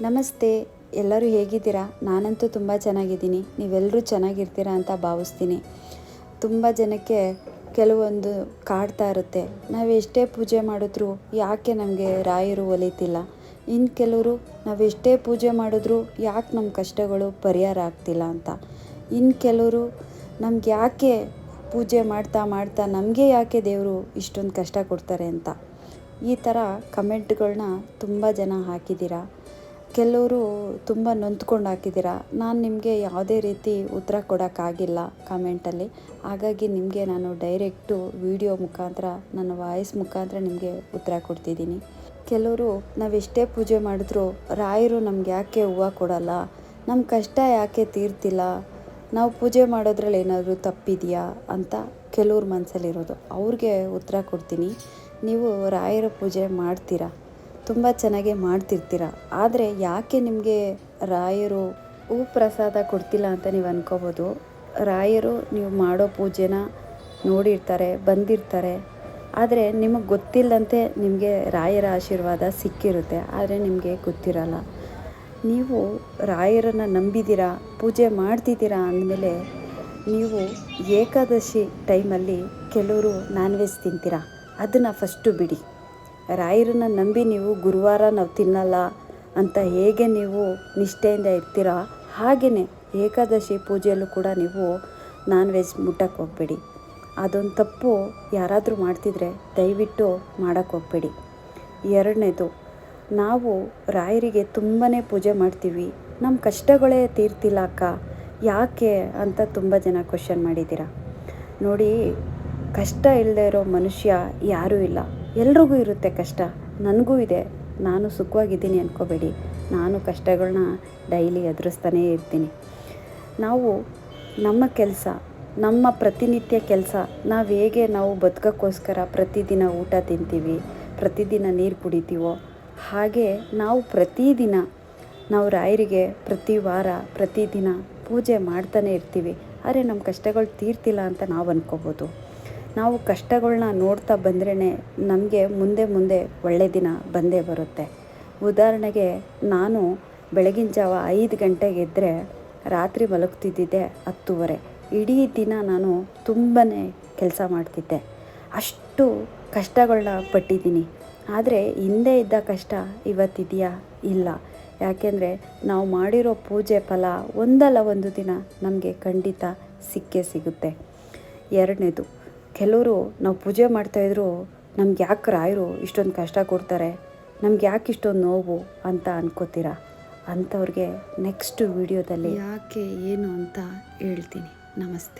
ನಮಸ್ತೆ, ಎಲ್ಲರೂ ಹೇಗಿದ್ದೀರಾ? ನಾನಂತೂ ತುಂಬ ಚೆನ್ನಾಗಿದ್ದೀನಿ. ನೀವೆಲ್ಲರೂ ಚೆನ್ನಾಗಿರ್ತೀರಾ ಅಂತ ಭಾವಿಸ್ತೀನಿ. ತುಂಬ ಜನಕ್ಕೆ ಕೆಲವೊಂದು ಕಾಡ್ತಾ ಇರುತ್ತೆ. ನಾವು ಎಷ್ಟೇ ಪೂಜೆ ಮಾಡಿದ್ರೂ ಯಾಕೆ ನಮಗೆ ರಾಯರು ಒಲಿತಿಲ್ಲ? ಇನ್ನು ಕೆಲವರು ನಾವೆಷ್ಟೇ ಪೂಜೆ ಮಾಡಿದ್ರೂ ಯಾಕೆ ನಮ್ಮ ಕಷ್ಟಗಳು ಪರಿಹಾರ ಆಗ್ತಿಲ್ಲ ಅಂತ? ಇನ್ನು ಕೆಲವರು, ನಮ್ಗೆ ಯಾಕೆ ಪೂಜೆ ಮಾಡ್ತಾ ಮಾಡ್ತಾ ನಮಗೆ ಯಾಕೆ ದೇವರು ಇಷ್ಟೊಂದು ಕಷ್ಟ ಕೊಡ್ತಾರೆ ಅಂತ? ಈ ಥರ ಕಮೆಂಟ್ಗಳನ್ನ ತುಂಬ ಜನ ಹಾಕಿದ್ದೀರಾ? ಕೆಲವರು ತುಂಬ ನೊಂದ್ಕೊಂಡು ಹಾಕಿದ್ದೀರಾ? ನಾನು ನಿಮಗೆ ಯಾವುದೇ ರೀತಿ ಉತ್ತರ ಕೊಡೋಕ್ಕಾಗಿಲ್ಲ ಕಾಮೆಂಟಲ್ಲಿ. ಹಾಗಾಗಿ ನಿಮಗೆ ನಾನು ಡೈರೆಕ್ಟು ವಿಡಿಯೋ ಮುಖಾಂತರ, ನನ್ನ ವಾಯ್ಸ್ ಮುಖಾಂತರ ನಿಮಗೆ ಉತ್ತರ ಕೊಡ್ತಿದ್ದೀನಿ. ಕೆಲವರು ನಾವೆಷ್ಟೇ ಪೂಜೆ ಮಾಡಿದ್ರೂ ರಾಯರು ನಮ್ಗೆ ಯಾಕೆ ಹೂವು ಕೊಡಲ್ಲ? ನಮ್ಮ ಕಷ್ಟ ಯಾಕೆ ತೀರ್ತಿಲ್ಲ? ನಾವು ಪೂಜೆ ಮಾಡೋದ್ರಲ್ಲಿ ಏನಾದರೂ ತಪ್ಪಿದೆಯಾ? ಅಂತ ಕೆಲವ್ರ ಮನಸ್ಸಲ್ಲಿರೋದು ಅವ್ರಿಗೆ ಉತ್ತರ ಕೊಡ್ತೀನಿ. ನೀವು ರಾಯರ ಪೂಜೆ ಮಾಡ್ತೀರಾ? ತುಂಬ ಚೆನ್ನಾಗಿ ಮಾಡ್ತಿರ್ತೀರ? ಆದರೆ ಯಾಕೆ ನಿಮಗೆ ರಾಯರು ಹೂ ಪ್ರಸಾದ ಕೊಡ್ತಿಲ್ಲ ಅಂತ ನೀವು ಅನ್ಕೋಬೋದು. ರಾಯರು ನೀವು ಮಾಡೋ ಪೂಜೆನ ನೋಡಿರ್ತಾರೆ, ಬಂದಿರ್ತಾರೆ. ಆದರೆ ನಿಮಗೆ ಗೊತ್ತಿಲ್ಲದಂತೆ ನಿಮಗೆ ರಾಯರ ಆಶೀರ್ವಾದ ಸಿಕ್ಕಿರುತ್ತೆ, ಆದರೆ ನಿಮಗೆ ಗೊತ್ತಿರಲ್ಲ. ನೀವು ರಾಯರನ್ನು ನಂಬಿದ್ದೀರಾ ಪೂಜೆ ಮಾಡ್ತಿದ್ದೀರಾ ಅಂದಮೇಲೆ ನೀವು ಏಕಾದಶಿ ಟೈಮಲ್ಲಿ ಕೆಲವರು ನಾನ್ ವೆಜ್ ತಿಂತೀರಾ? ಅದನ್ನು ಫಸ್ಟು ಬಿಡಿ. ರಾಯರನ್ನ ನಂಬಿ ನೀವು ಗುರುವಾರ ನಾವು ತಿನ್ನಲ್ಲ ಅಂತ ಹೇಗೆ ನೀವು ನಿಷ್ಠೆಯಿಂದ ಇರ್ತೀರಾ? ಹಾಗೇ ಏಕಾದಶಿ ಪೂಜೆಯಲ್ಲೂ ಕೂಡ ನೀವು ನಾನ್ ವೆಜ್ ಮುಟ್ಟಕ್ಕೆ ಹೋಗಬೇಡಿ. ಅದೊಂದು ತಪ್ಪು ಯಾರಾದರೂ ಮಾಡ್ತಿದ್ರೆ ದಯವಿಟ್ಟು ಮಾಡೋಕ್ಕೆ ಹೋಗಬೇಡಿ. ಎರಡನೇದು, ನಾವು ರಾಯರಿಗೆ ತುಂಬಾ ಪೂಜೆ ಮಾಡ್ತೀವಿ. ನಮ್ಮ ಕಷ್ಟಗಳೇ ತೀರ್ತಿಲ್ಲ ಅಕ್ಕ. ಯಾಕೆ ಅಂತ ತುಂಬ ಜನ ಕ್ವಶನ್ ಮಾಡಿದ್ದೀರಾ? ನೋಡಿ, ಕಷ್ಟ ಇಲ್ಲದೆ ಇರೋ ಮನುಷ್ಯ ಯಾರೂ ಇಲ್ಲ. ಎಲ್ರಿಗೂ ಇರುತ್ತೆ ಕಷ್ಟ. ನನಗೂ ಇದೆ. ನಾನು ಸುಖವಾಗಿದ್ದೀನಿ ಅಂದ್ಕೋಬೇಡಿ ನಾನು ಕಷ್ಟಗಳನ್ನ ಡೈಲಿ ಎದುರಿಸ್ತಾನೇ ಇರ್ತೀನಿ. ನಾವು ನಮ್ಮ ಕೆಲಸ, ನಮ್ಮ ಪ್ರತಿನಿತ್ಯ ಕೆಲಸ, ನಾವು ಹೇಗೆ ನಾವು ಬದುಕೋಕ್ಕೋಸ್ಕರ ಪ್ರತಿದಿನ ಊಟ ತಿಂತೀವಿ, ಪ್ರತಿದಿನ ನೀರು ಕುಡಿತೀವೋ, ಹಾಗೆ ನಾವು ಪ್ರತಿದಿನ ನಾವು ರಾಯರಿಗೆ ಪ್ರತಿ ವಾರ, ಪ್ರತಿದಿನ ಪೂಜೆ ಮಾಡ್ತಾನೆ ಇರ್ತೀವಿ. ಆದರೆ ನಮ್ಮ ಕಷ್ಟಗಳು ತೀರ್ತಿಲ್ಲ ಅಂತ ನಾವು ಅನ್ಕೋಬೋದು. ನಾವು ಕಷ್ಟಗಳನ್ನ ನೋಡ್ತಾ ಬಂದ್ರೇ ನಮಗೆ ಮುಂದೆ ಮುಂದೆ ಒಳ್ಳೆಯ ದಿನ ಬಂದೇ ಬರುತ್ತೆ. ಉದಾಹರಣೆಗೆ ನಾನು ಬೆಳಗಿನ ಜಾವ ಐದು ಗಂಟೆಗೆ ಎದ್ದರೆ ರಾತ್ರಿ ಮಲಗ್ತಿದ್ದಿದ್ದೆ ಹತ್ತುವರೆ. ಇಡೀ ದಿನ ನಾನು ತುಂಬಾ ಕೆಲಸ ಮಾಡ್ತಿದ್ದೆ. ಅಷ್ಟು ಕಷ್ಟಗಳನ್ನ ಪಟ್ಟಿದ್ದೀನಿ. ಆದರೆ ಹಿಂದೆ ಇದ್ದ ಕಷ್ಟ ಇವತ್ತಿದೆಯಾ? ಇಲ್ಲ. ಯಾಕೆಂದರೆ ನಾವು ಮಾಡಿರೋ ಪೂಜೆ ಫಲ ಒಂದಲ್ಲ ಒಂದು ದಿನ ನಮಗೆ ಖಂಡಿತ ಸಿಕ್ಕೇ ಸಿಗುತ್ತೆ. ಎರಡನೇದು ಕೆಲವರು ನಾವು ಪೂಜೆ ಮಾಡ್ತಾಯಿದ್ರು ನಮ್ಗೆ ಯಾಕೆ ರಾಯರು ಇಷ್ಟೊಂದು ಕಷ್ಟ ಕೊಡ್ತಾರೆ? ನಮ್ಗೆ ಯಾಕೆ ಇಷ್ಟೊಂದು ನೋವು ಅಂತ ಅನ್ಕೋತೀರಾ? ಅಂಥವ್ರಿಗೆ ನೆಕ್ಸ್ಟ್ ವಿಡಿಯೋದಲ್ಲಿ ಯಾಕೆ, ಏನು ಅಂತ ಹೇಳ್ತೀನಿ. ನಮಸ್ತೆ.